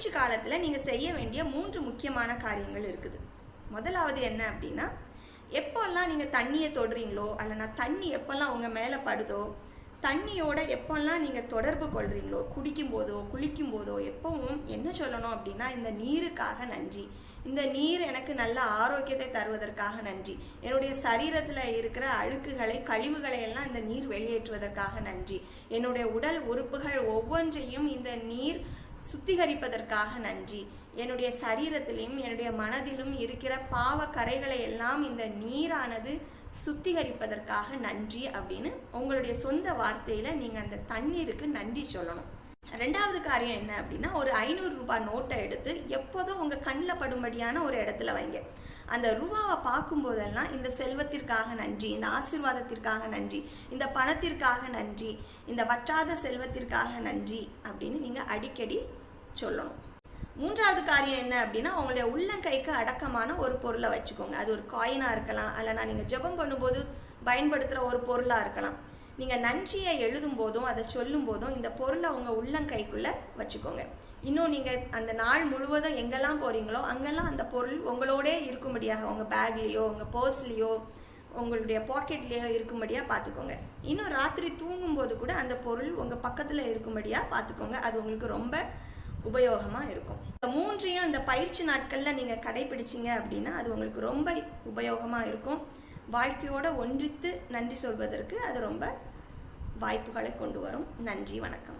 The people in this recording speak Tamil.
பயிற்சி காலத்தில் நீங்கள் செய்ய வேண்டிய மூன்று முக்கியமான காரியங்கள் இருக்குது. முதலாவது என்ன அப்படின்னா எப்போல்லாம் நீங்கள் தண்ணியை தொடுறீங்களோ அல்லனா தண்ணி எப்போல்லாம் உங்கள் மேலே படுதோ தண்ணியோட எப்போல்லாம் நீங்கள் தொடர்பு கொள்கிறீங்களோ குடிக்கும் போதோ குளிக்கும் போதோ எப்பவும் என்ன சொல்லணும் அப்படின்னா இந்த நீருக்காக நன்றி. இந்த நீர் எனக்கு நல்ல ஆரோக்கியத்தை தருவதற்காக நன்றி. என்னுடைய சரீரத்தில் இருக்கிற அழுக்குகளை கழிவுகளை எல்லாம் இந்த நீர் வெளியேற்றுவதற்காக நன்றி. என்னுடைய உடல் உறுப்புகள் ஒவ்வொன்றையும் இந்த நீர் சுத்திகரிப்பதற்காக நன்றி. என்னுடைய சரீரத்திலும் என்னுடைய மனதிலும் இருக்கிற பாவ கரைகளை எல்லாம் இந்த நீரானது சுத்திகரிப்பதற்காக நன்றி அப்படின்னு உங்களுடைய சொந்த வார்த்தையில் நீங்கள் அந்த தண்ணீருக்கு நன்றி சொல்லணும். ரெண்டாவது காரியம் என்ன அப்படின்னா ஒரு ஐநூறு ரூபாய் நோட்டை எடுத்து எப்போதும் உங்கள் கண்ணில் படும்படியான ஒரு இடத்துல வைங்க. அந்த ரூபாவை பார்க்கும்போதெல்லாம் இந்த செல்வத்திற்காக நன்றி இந்த ஆசிர்வாதத்திற்காக நன்றி இந்த பணத்திற்காக நன்றி இந்த வற்றாத செல்வத்திற்காக நன்றி அப்படின்னு நீங்கள் அடிக்கடி சொல்லணும். மூன்றாவது காரியம் என்ன அப்படின்னா உங்களுடைய உள்ளங்கைக்கு அடக்கமான ஒரு பொருளை வச்சுக்கோங்க. அது ஒரு காயினாக இருக்கலாம் அல்லனா நீங்கள் ஜெபம் பண்ணும்போது பயன்படுத்துகிற ஒரு பொருளாக இருக்கலாம். நீங்கள் நன்றியை எழுதும் போதும் அதை சொல்லும் போதும் இந்த பொருளை உங்கள் உள்ளங்கைக்குள்ளே வச்சுக்கோங்க. இன்னும் நீங்கள் அந்த நாள் முழுவதும் எங்கெல்லாம் போகிறீங்களோ அங்கெல்லாம் அந்த பொருள் உங்களோடே இருக்கும்படியாக உங்கள் பேக்லேயோ உங்கள் பர்ஸ்லேயோ உங்களுடைய பாக்கெட்லேயோ இருக்கும்படியாக பார்த்துக்கோங்க. இன்னும் ராத்திரி தூங்கும்போது கூட அந்த பொருள் உங்கள் பக்கத்தில் இருக்கும்படியாக பார்த்துக்கோங்க. அது உங்களுக்கு ரொம்ப உபயோகமாக இருக்கும். இந்த மூன்றையும் இந்த பயிற்சி நாட்களில் நீங்கள் கடைபிடிச்சிங்க அப்படின்னா அது உங்களுக்கு ரொம்ப உபயோகமாக இருக்கும். வாழ்க்கையோட ஒன்றித்து நன்றி சொல்வதற்கு அது ரொம்ப வாய்ப்புகளை கொண்டு வரும். நன்றி வணக்கம்.